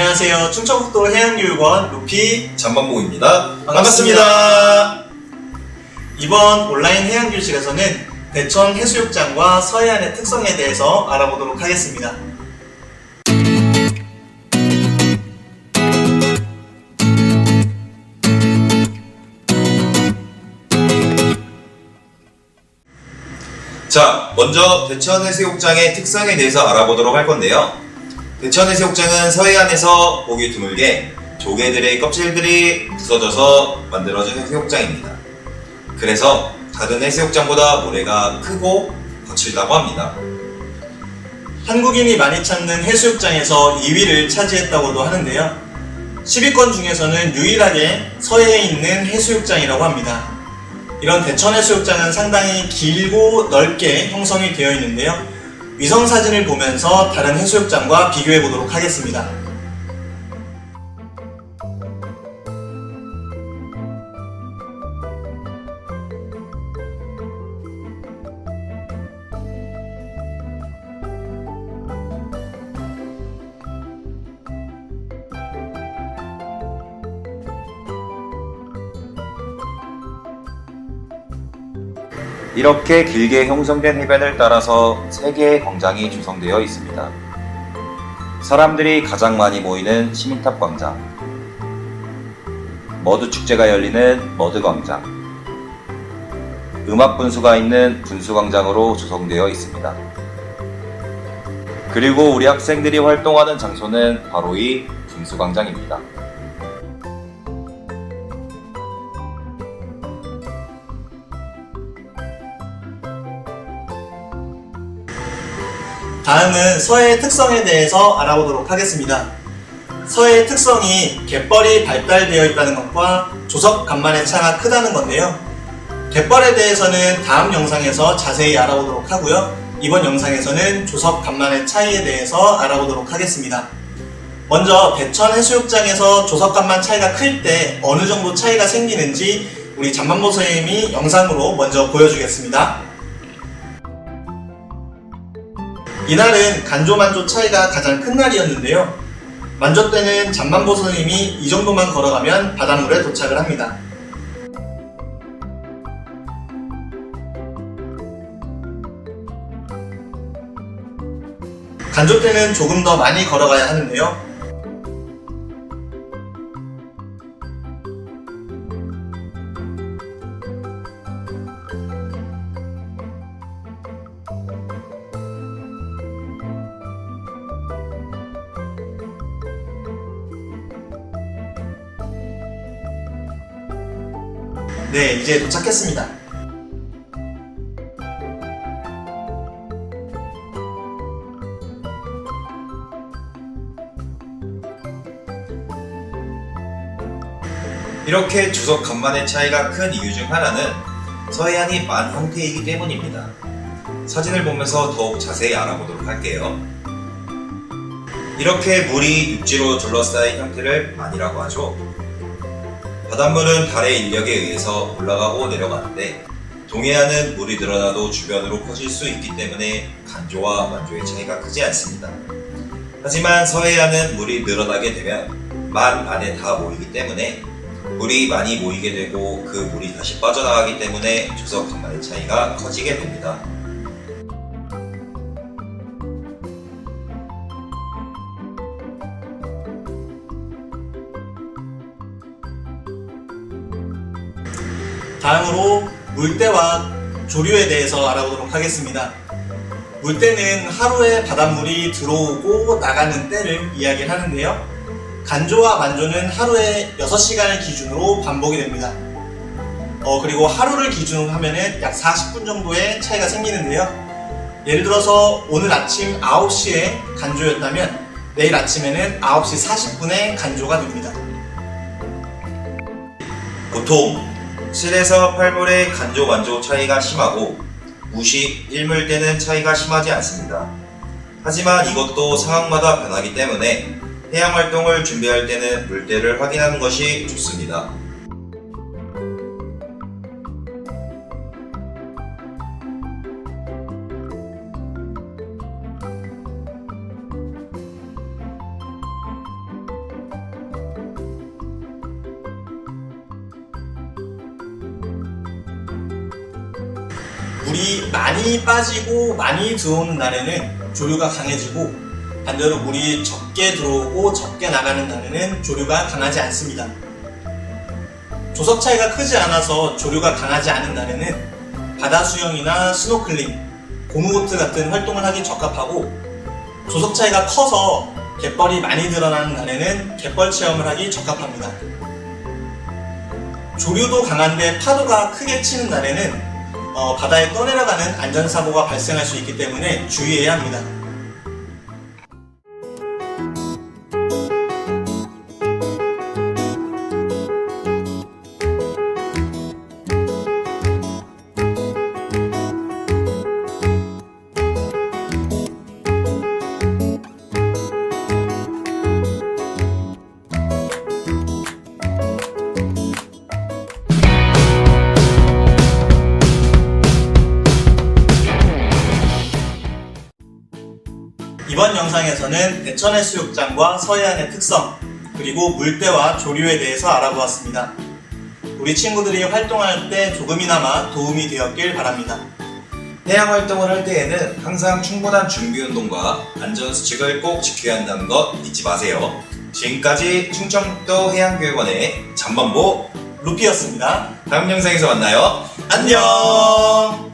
안녕하세요. 충청북도 해양교육원 루피 잠반봉입니다. 반갑습니다. 반갑습니다. 이번 온라인 해양교실에서는 대천 해수욕장과 서해안의 특성에 대해서 알아보도록 하겠습니다. 자, 먼저 대천 해수욕장의 특성에 대해서 알아보도록 할 건데요. 대천해수욕장은 서해안에서 보기 드물게 조개들의 껍질들이 부서져서 만들어진 해수욕장입니다. 그래서 다른 해수욕장보다 모래가 크고 거칠다고 합니다. 한국인이 많이 찾는 해수욕장에서 2위를 차지했다고도 하는데요. 10위권 중에서는 유일하게 서해에 있는 해수욕장이라고 합니다. 이런 대천 해수욕장은 상당히 길고 넓게 형성이 되어 있는데요. 위성 사진을 보면서 다른 해수욕장과 비교해 보도록 하겠습니다. 이렇게 길게 형성된 해변을 따라서 3개의 광장이 조성되어 있습니다. 사람들이 가장 많이 모이는 시민탑 광장, 머드 축제가 열리는 머드 광장, 음악 분수가 있는 분수 광장으로 조성되어 있습니다. 그리고 우리 학생들이 활동하는 장소는 바로 이 분수 광장입니다. 다음은 서해의 특성에 대해서 알아보도록 하겠습니다. 서해의 특성이 갯벌이 발달되어 있다는 것과 조석 간만의 차가 크다는 건데요. 갯벌에 대해서는 다음 영상에서 자세히 알아보도록 하고요. 이번 영상에서는 조석 간만의 차이에 대해서 알아보도록 하겠습니다. 먼저 대천 해수욕장에서 조석 간만 차이가 클 때 어느 정도 차이가 생기는지 우리 잠만보 선생님이 영상으로 먼저 보여주겠습니다. 이날은 간조만조 차이가 가장 큰 날이었는데요. 만조 때는 잠만보 선생님이 이 정도만 걸어가면 바닷물에 도착을 합니다. 간조 때는 조금 더 많이 걸어가야 하는데요. 네, 이제 도착했습니다. 이렇게 주석 간만의 차이가 큰 이유 중 하나는 서해안이 만 형태이기 때문입니다. 사진을 보면서 더욱 자세히 알아보도록 할게요. 이렇게 물이 육지로 둘러싸인 형태를 만이라고 하죠. 바닷물은 달의 인력에 의해서 올라가고 내려가는데 동해안은 물이 늘어나도 주변으로 퍼질 수 있기 때문에 간조와 만조의 차이가 크지 않습니다. 하지만 서해안은 물이 늘어나게 되면 만 안에 다 모이기 때문에 물이 많이 모이게 되고 그 물이 다시 빠져나가기 때문에 조석 간만의 차이가 커지게 됩니다. 다음으로 물때와 조류에 대해서 알아보도록 하겠습니다. 물때는 하루에 바닷물이 들어오고 나가는 때를 이야기를 하는데요. 간조와 만조는 하루에 6시간을 기준으로 반복이 됩니다. 어, 그리고 하루를 기준으로 하면은 약 40분 정도의 차이가 생기는데요. 예를 들어서 오늘 아침 9시에 간조였다면 내일 아침에는 9시 40분에 간조가 됩니다. 보통 7에서 8물의 간조 완조 차이가 심하고 무시 1물 때는 차이가 심하지 않습니다. 하지만 이것도 상황마다 변하기 때문에 해양 활동을 준비할 때는 물때를 확인하는 것이 좋습니다. 물이 많이 빠지고 많이 들어오는 날에는 조류가 강해지고 반대로 물이 적게 들어오고 적게 나가는 날에는 조류가 강하지 않습니다. 조석 차이가 크지 않아서 조류가 강하지 않은 날에는 바다 수영이나 스노클링, 고무보트 같은 활동을 하기 적합하고 조석 차이가 커서 갯벌이 많이 드러나는 날에는 갯벌 체험을 하기 적합합니다. 조류도 강한데 파도가 크게 치는 날에는 어, 바다에 떠내려가는 안전사고가 발생할 수 있기 때문에 주의해야 합니다. 이번 영상에서는 대천해 수욕장과 서해안의 특성, 그리고 물때와 조류에 대해서 알아보았습니다. 우리 친구들이 활동할 때 조금이나마 도움이 되었길 바랍니다. 해양 활동을 할 때에는 항상 충분한 준비 운동과 안전 수칙을 꼭 지켜야 한다는 것 잊지 마세요. 지금까지 충청북도 해양교육원의 잠반보 루피였습니다. 다음 영상에서 만나요. 안녕!